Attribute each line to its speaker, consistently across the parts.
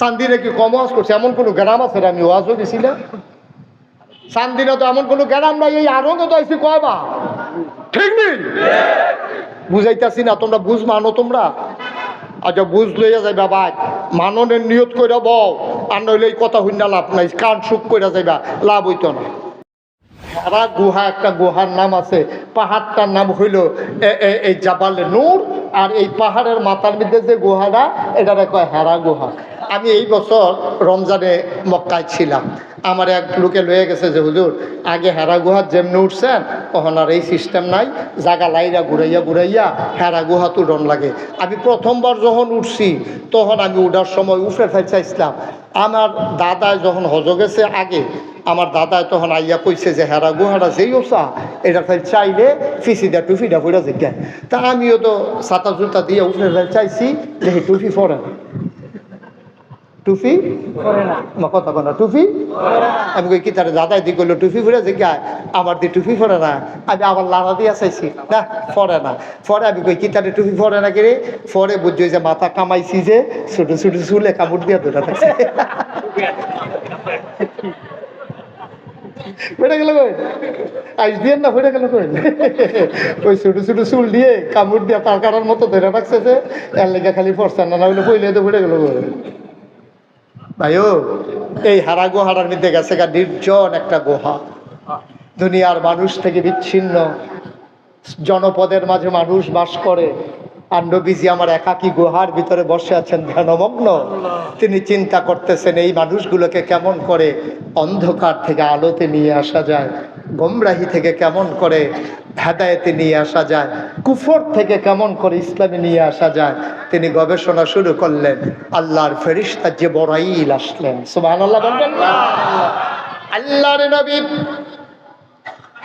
Speaker 1: চান্দিরে কি কম ওয়াজ করছে? এমন কোনো গ্রাম আছে আমি ওয়াজও গেছিলাম চান্দিনা তো এমন কোনো গ্রাম নাই, এই আরও তো আইসি কয়বা ঠিক নেই? বুঝাইতাছি না, তোমরা বুঝ মানো তোমরা। আচ্ছা বুঝ লইয়া যাইবা, ভাই। মাননের নিয়ত কইরা বও আর নইলে এই কথা হইনা লাভ নাই, কান সুখ কইরা যাইবা, লাভ হইতো না। হেরা গুহা একটা গুহার নাম আছে, পাহাড়টার নাম হইল এই জাবালে নূর। আর এই পাহাড়ের মাথার মধ্যে যে গুহাটা, এটারে কয় হেরা গুহা। আমি এই বছর রমজানে মক্কায় ছিলাম। আমার এক লোকে লয়ে গেছে যে, হুজুর, আগে হেরা গুহা যেমনি উঠছেন, তখন আর এই সিস্টেম নাই। জাগা লাইরা ঘুরাইয়া ঘুরাইয়া হেরা গুহা তুলন লাগে। আমি প্রথমবার যখন উঠছি, তখন আমি উঠার সময় উঠে ফেলচাইছিলাম আমার দাদায় যখন হজ গেছে আগে, আমার দাদায় তখন আইয়া কইছে যে, হেরা গুহাটা যেই ওসা এটা ফেল চাইলে ফিসিদা টুফিটা পড়ে যে তা আমিও তো ছাতা জুতা দিয়ে উঠে ফেল চাইছি যে টুফি পরে আমার কথা বলা টুফি? আমি কই, কি তার দাদাই দি করল টুফি পরে যে গায় আমার দি টুফি পরে না? আমি আবার লাড়া দিয়া চাইছি, না পরে না। পরে আমি কই, কি তারে টুফি পরে না কিরে? পরে বুঝছ যে মাথা কামাইছি যে ছোট ছোট চুলে কামড় দিয়া ধরে থাকছে ফেটে গেল কই? আইস দিয়ে না ফেটে গেল কই? ওই ছোট ছোট চুল দিয়ে কামড় দিয়া তার কাটার মতো ধরে রাখছে যে, এর লেগে খালি পড়ছে না না হলে পইলে তো ফেটে গেল কই? ভাইও, এই হারা গুহাটার মধ্যে গেছে গা নির্জন একটা গুহা। দুনিয়ার মানুষ থেকে বিচ্ছিন্ন। জনপদের মাঝে মানুষ বাস করে। আর আমার একাকী গুহার ভিতরে বসে আছেন ধ্যানমগ্ন। তিনি চিন্তা করতেছেন, এই মানুষগুলোকে কেমন করে অন্ধকার থেকে আলোতে নিয়ে আসা যায়? গোমরাহি থেকে কেমন করে হেদায়েতে নিয়ে আসা যায়? কুফর থেকে কেমন করে ইসলামে নিয়ে আসা যায়? তিনি গবেষণা শুরু করলেন, আল্লাহর ফেরিস্তা যে বড়াইল আসলেন। আল্লাহ বলবেন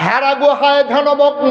Speaker 1: হেরা গুহায় ধ্যানমগ্ন।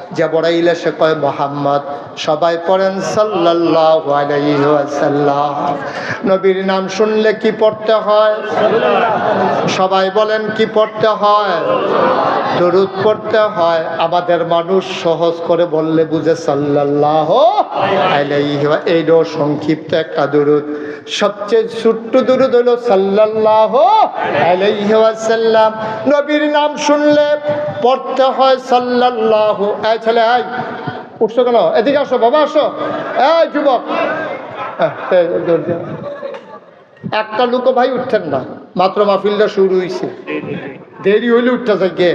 Speaker 1: জাবরাইল এসে কয়, মোহাম্মদ। সবাই পড়েন ওয়াসাল্লাম। নবীর নাম শুনলে কি পড়তে হয়? সবাই বলেন, কি পড়তে হয়? দরুদ পড়তে হয়। আমাদের মানুষ সহজ করে বললে বুঝে ওয়া- এইটাও সংক্ষিপ্ত একটা দরুদ। সবচেয়ে ছোট্ট দরুদ হলো, সাল্লাল্লাহ আলাইহি ওয়াসাল্লাম। নবীর নাম শুনলে পড়তে হয়, সাল্লাল্লাহ এই ছেলে এই উঠছো কেন? এদিকে আসো, বাবা, আসো। এই যুবক। একটা লোক ভাই উঠতেন না। মাত্র মাহফিলটা শুরু হয়েছে দেরি হইলে উঠতে যাকে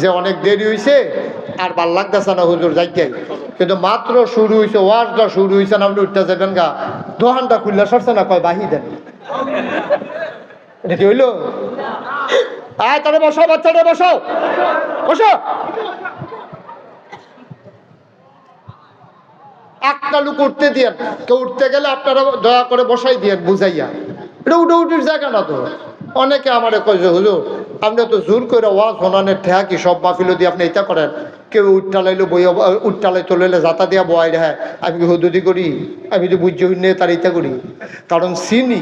Speaker 1: যে অনেক দেরি হয়েছে আর ভালো লাগতেছে না হুজুর যাইকে কিন্তু মাত্র শুরু হয়েছে ওয়াজটা শুরু হয়েছে না আপনি উঠতে যাবেন গা। দোকানটা খুললে সরছে না, কয়, বাহি দেন। এটা কি হইল? আয়, তাহলে বসাও, বাচ্চাটা বসাও। বসো। একটা লোক উঠতে দিয়েন। কেউ উঠতে গেলে আপনারা দয়া করে বসাই দিয়েন বুঝাইয়া। এটা উঠে উঠির জায়গা না তো। অনেকে আমার কয় যে হুজুর আপনি তো জোর করে ওয়াজ হনানের ঠেয়া কি? সব মাহফিল দিয়ে আপনি এটা করেন। কেউ উঠটালাইলো বই উঠটালাই চলে যাতা দিয়া বয় হ্যাঁ আমি কি হুদুদি করি? আমি তো বুঝ্য নিয়ে তার ইটা করি। কারণ চিনি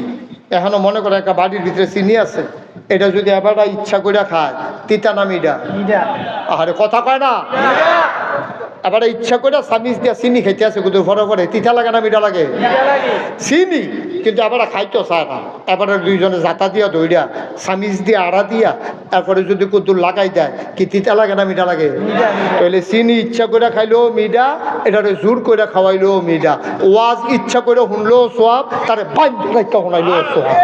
Speaker 1: এখনও মনে করে একটা বাড়ির ভিতরে চিনি আছে। এটা যদি এবার ইচ্ছা করে খায় তিতা নামিটা আরে কথা কয় না? এবারে ইচ্ছা করে সামিজ দিয়া চিনি খাইতে আছে কিন্তু ঘরে ঘরে। তিতা লাগে না মিঠা লাগে? চিনি? কিন্তু এবারে খাইতেও চায় না। এবারে দুইজনে জাতা দিয়া দইরা সামিজ দিয়া আড়া দিয়া তারপরে যদি কুতুর লাগাই দেয় কি তিতা লাগে না মিঠা লাগে? তাহলে চিনি ইচ্ছা করে খাইলেও মিঠা এটারে জোর করে খাওয়াইলেও মিঠা। ওয়াজ ইচ্ছা করে শুনলেও সোয়াব তারে রাখতে শোনাইলেও সোয়াব।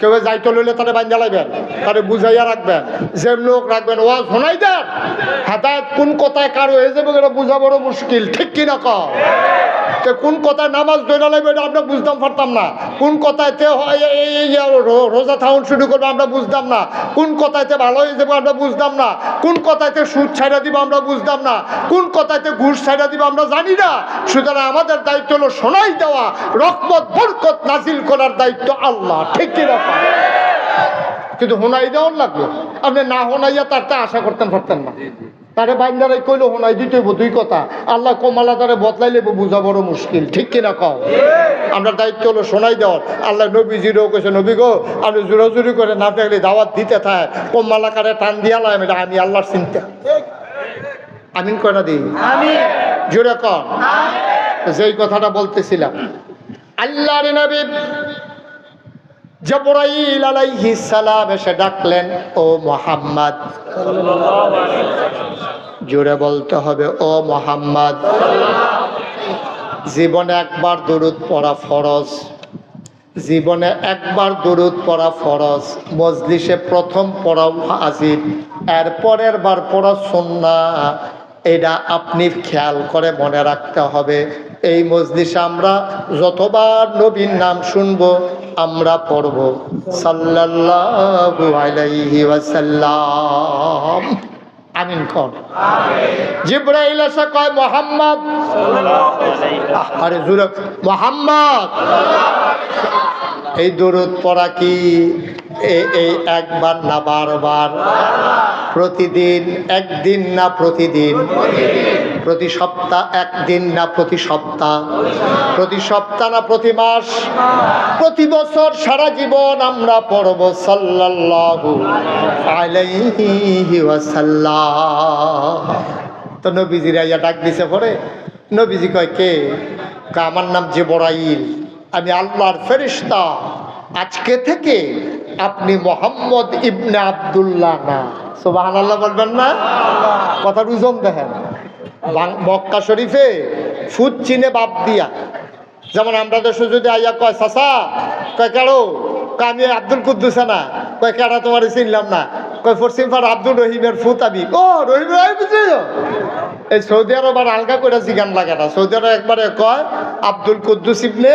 Speaker 1: কেউ যাইতে লইলে তারে বান্ধা লাইবেন, তারে বুঝাইয়া রাখবেন যে লোক রাখবেন ওয়া শোনাই দেন। হাতায়াত কোন কথায় কারও হয়ে যাবে এটা মুশকিল, ঠিক কিনা ক কোন কথায় নামাজ দৈরা লাগবে এটা আমরা বুঝতাম পারতাম না। কোন রো- রোজা থাউন শুরু করব আমরা বুঝতাম না। কোন কথায়তে ভালো হয়ে যাব আমরা বুঝতাম না। কোন কথায়তে সুদ ছাইড়া দিব আমরা বুঝতাম না। কোন কথায়তে ঘুষ ছাইড়া দিব আমরা জানি না। সুতরাং আমাদের দায়িত্ব হলো শোনাই দেওয়া, রহমত, বরকত নাজিল করার দায়িত্ব আল্লাহ। ঠিক কিনা কিন্তু হোনাই দেওয়ার লাগল। আপনি না হোনাইয়া তার তা আশা করতেন পারতেন না। তারে বাইন্দারাই কইলো হোনাই দিতে দুই কথা। আল্লাহ কমালা তারে বদলাইলে বুঝা বড় মুশকিল। ঠিক কিনা কও? আমরা দায়িত্ব হলো শোনাই দেওয়ার। আল্লাহ নবীজিরও কইছে নবী গো আপনি জোরাজুরি করে না থাকলে দাওয়াত দিতে থাক। কমালা কারে টান দিয়ালাম এটা আমি আল্লাহর চিন্তা। আমিন কয়না দিই জোরে কন। যেই কথাটা বলতেছিলাম আল্লাহর নবী জবরাইল আলাইহিস সালাম এসে ডাকলেন ও মোহাম্মদ। জোরে বলতে হবে, ও মোহাম্মদ, জীবনে একবার দরুদ পড়া ফরজ। জীবনে একবার দরুদ পড়া ফরজ। মজলিসে প্রথম পড়া হাজির এর পরের বার পড়া সন্না। এটা আপনি খেয়াল করে মনে রাখতে হবে। এই মজলিসে আমরা যতবার নবীর নাম শুনব, আমরা পড়ব ওয়াসাল্লাম। আমিন কর। জিব্রাইল এসে কয় মোহাম্মদ। আরে জুরে মোহাম্মদ। এই দরুদ পড়া কি? এই একবার না বারবার। প্রতিদিন একদিন না প্রতিদিন। প্রতি সপ্তাহ একদিন না প্রতি সপ্তাহ। প্রতি সপ্তাহ না প্রতি মাস। প্রতি বছর সারা জীবন আমরা পড়ব সাল্লাল্লাহু আলাইহি ওয়াসাল্লাম। তো নবীজিরা ইয়া ডাক দিছে পরে। নবীজি কয়, কে? আমার নাম জেবরাইল। আমি আল্লাহর ফেরিস্তা আজকে থেকে আপনি মোহাম্মদ ইবনে আবদুল্লাহ না। সোবাহান আল্লাহ বলবেন না? কথা রুজন দেখেন। মক্কা শরীফে ফুট চিনে বাপ দিয়া। যেমন আমরা দেশে যদি আইয়া কয় সাসা কয় কয় আমি আব্দুল কুদ্দুসানা কয় কেড়া তোমার চিনলাম না? কয় ফরসিম ফার আব্দুল রহিমের ফুত আমি। ও রহিম রহিম এই সৌদি আরব আর আলগা করে জিগান লাগে না। সৌদি আরব একবারে কয় আব্দুল কুদ্দুস ইবনে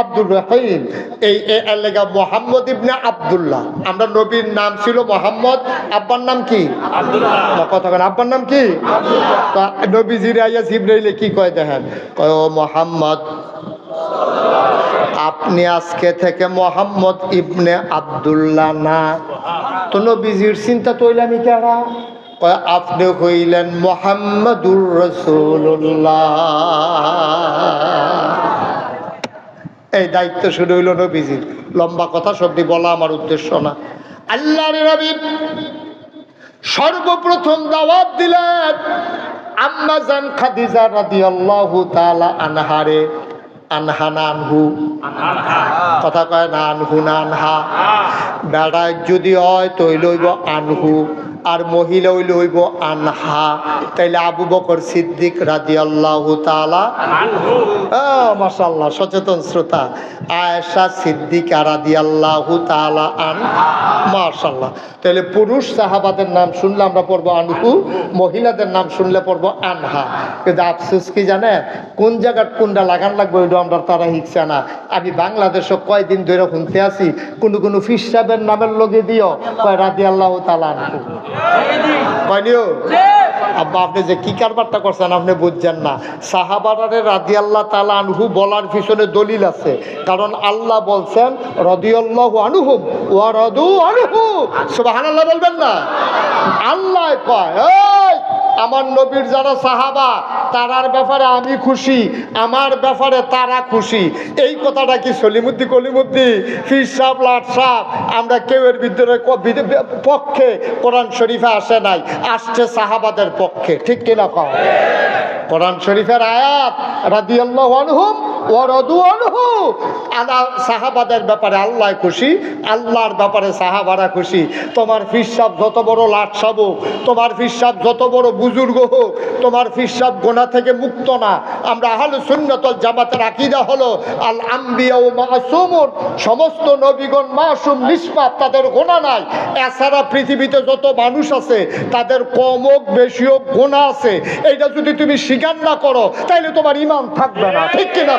Speaker 1: আব্দুল রহিম। এই এলাকা মোহাম্মদ ইবনে আব্দুল্লাহ। আমরা নবীর নাম ছিল মোহাম্মদ। আব্বার নাম কি? কথা কেন আব্বার নাম কি? তা নবীজির আইয়া জিব্রাইলে কি কয় দেখেন? কয় ও মোহাম্মদ আপনি আজকে থেকে মোহাম্মদ ইবনে আব্দুল্লাহ না। তো নবীজির চিন্তা তৈল আমি কেরা কয়, আপনি হইলেন মোহাম্মদুর রসুল্লাহ এই দায়িত্ব শুরু হইল নবীজির। লম্বা কথা সবটি বলা আমার উদ্দেশ্য না। আল্লাহর নবী সর্বপ্রথম দাওয়াত দিলেন আম্মাজান খাদিজা রাদিয়াল্লাহু তাআলা আনহারে। আনহা নানহু কথা কয় নানহু নানহা বেড়ায় যদি হয় তৈ লইব আনহু। আর মহিলা হইলে হইব আনহা। তাইলে আবু বকর সিদ্দিক রাদিয়াল্লাহু তাআলা মাসাল্লাহ সচেতন শ্রোতা। আয়েশা সিদ্দিকা রাদিয়াল্লাহু তাআলা আন মাশাল্লাহ তাহলে পুরুষ সাহাবাদের নাম শুনলে আমরা পড়ব আনহু মহিলাদের নাম শুনলে পড়ব আনহা। কিন্তু আফসোস কি জানে কোন জায়গার কোনটা লাগান লাগবে ওইটা আমরা তারা হিকছে না। আমি বাংলাদেশে কয়দিন ধরে শুনতে আছি কোনো কোনো ফিস সাহেবের নামের লগে দিও কয় রাদি আল্লাহ তালা আনহু। করছেন আপনি বুঝছেন না। আল্লাহ তালা আনহু বলার পিছনে দলিল আছে। কারণ আল্লাহ বলছেন রদু আনুহু। বলবেন না? আল্লাহ কয় আমার নবীর যারা সাহাবা, তারার ব্যাপারে আমি খুশি, আমার ব্যাপারে তারা খুশি। এই কথাটা কি সলিমুদ্দি কলিমুদ্দি, ফির সাহ লাট সাহ আমরা কেউ এর বিদ্রোহের পক্ষে কোরআন শরীফে আসে নাই, আসছে সাহাবাদের পক্ষে। ঠিক কিনা কোরআন শরীফের আয়াত রাদিয়াল্লাহু আনহুম ওয়া রাদু আনহু। আলা সাহাবাদের ব্যাপারে আল্লাহ খুশি, আল্লাহর ব্যাপারে সাহাবারা খুশি। তোমার ফিরসাব যত বড় লাট সাব তোমার ফিরসাব যত বড় বুজুর্গ হোক, তোমার ফিরসাব গোনা থেকে মুক্ত না। আমরা আহলে সুন্নতল জামাতের আকীদা হলো আল আম্বিয়া ও মাসুমুন। সমস্ত নবীগণ মাসুম, নিষ্পাপ, তাদের গোনা নাই। এছাড়া পৃথিবীতে যত মানুষ আছে, তাদের কম হোক, বেশি হোক, গোনা আছে। এইটা যদি তুমি স্বীকার না করো, তাইলে তোমার ইমান থাকবে না। ঠিক কিনা?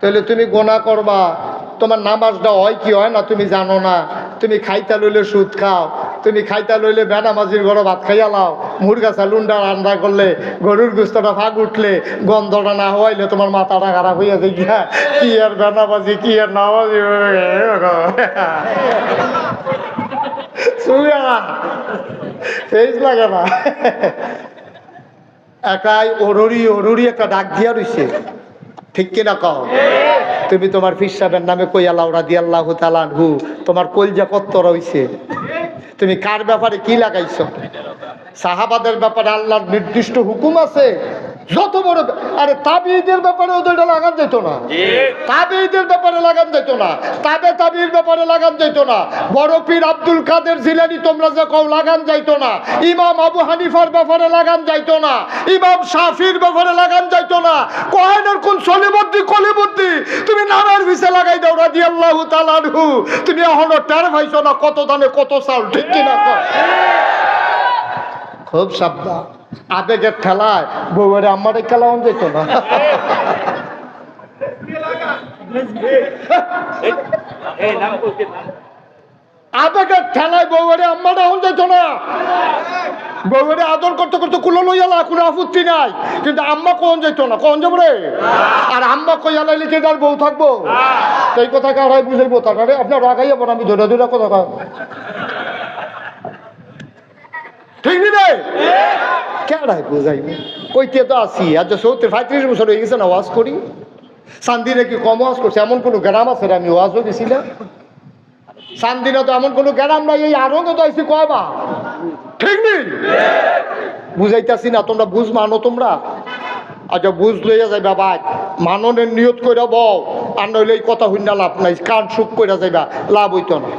Speaker 1: তাহলে তুমি গোনা করবা। তোমার নামাজটা হয় কি হয় না তুমি জানো না। তুমি খাইতা লইলে সুদ খাও, তুমি খাইতা লইলে বেনামাজির ঘরে ভাত খাইয়া লাও। মুরগা চালুনটা রান্না করলে, গরুর গুস্তটা ফাঁক উঠলে, গন্ধটা না হওয়াইলে তোমার মাথাটা খারাপ হইয়া গিয়া। কি আর বেনামাজি, কি আর নামাজি না। ফেস লাগে না। একাই ওরুরি ওরুরি একটা ডাক দিয়া রইছে। ঠিক কিনা কও? তুমি তোমার ফির ফিসাবের নামে কইয়া লাউরা দি আল্লাহ তালানহু তোমার কলজা কত্ত রইছে? তুমি কার ব্যাপারে কি লাগাইছ? সাহাবাদের ব্যাপারে আল্লাহর নির্দিষ্ট হুকুম আছে? যত বড় আরে তাবিদের ব্যাপারে ওদের লাগান যেত না। তাবিদের ব্যাপারে লাগান যেত না। তাবে তাবির ব্যাপারে লাগান যেত না। বড় পীর আব্দুল কাদের জিলানি তোমরা যে কও লাগান যাইতো না। ইমাম আবু হানিফার ব্যাপারে লাগান যাইতো না। ইমাম শাফির ব্যাপারে লাগান যাইতো না। কোহেনের কোন সলিবদ্দি কলিবদ্দি তুমি নামের ভিসে লাগাই দাও রাদি আল্লাহ তালানহু তুমি এখনও টের ভাইছো না কত দানে কত চাউল ঠিক কিনা? খুব সাবধান। আবেগের ঠেলায় বউয়ের আমারে খেলাও যেত না। আবেগের ঠেলায় বউয়ের আম্মাটা হন যেত না। বউয়ের আদর করতে করতে কুলো লইয়ালা কোনো আপত্তি নাই। কিন্তু আম্মা কোন যেত না, কোন যাব রে? আর আম্মা কইয়ালা লিখে তার বউ থাকব? এই কথা কারাই বুঝাইবো তারা আপনার রাগাইয়া আমি ধরে ধরে কথা। ঠিক নি রে কেডাই বুঝাইবে? কইতে তো আসি, আর সত্তর পঁয়ত্রিশ বছর হয়ে গেছে না ওয়াজ করি। সান্দিনে কি কম ওয়াজ করছে, এমন কোনো গ্রাম আছে আমি ওয়াজও গেছিলাম সান্দিনে তো এমন কোনো গ্রাম নাই, এই আরও তো আইসি কয়বা ঠিক নেই বুঝাইতাছি না, তোমরা বুঝ মানো তোমরা। আচ্ছা বুঝ লইয়া যাইবা, ভাই। মাননের নিয়ত কইরা বউ আর নইলে এই কথা হইনা লাভ নাই, কান সুখ কইরা যাইবা, লাভ হইতো না।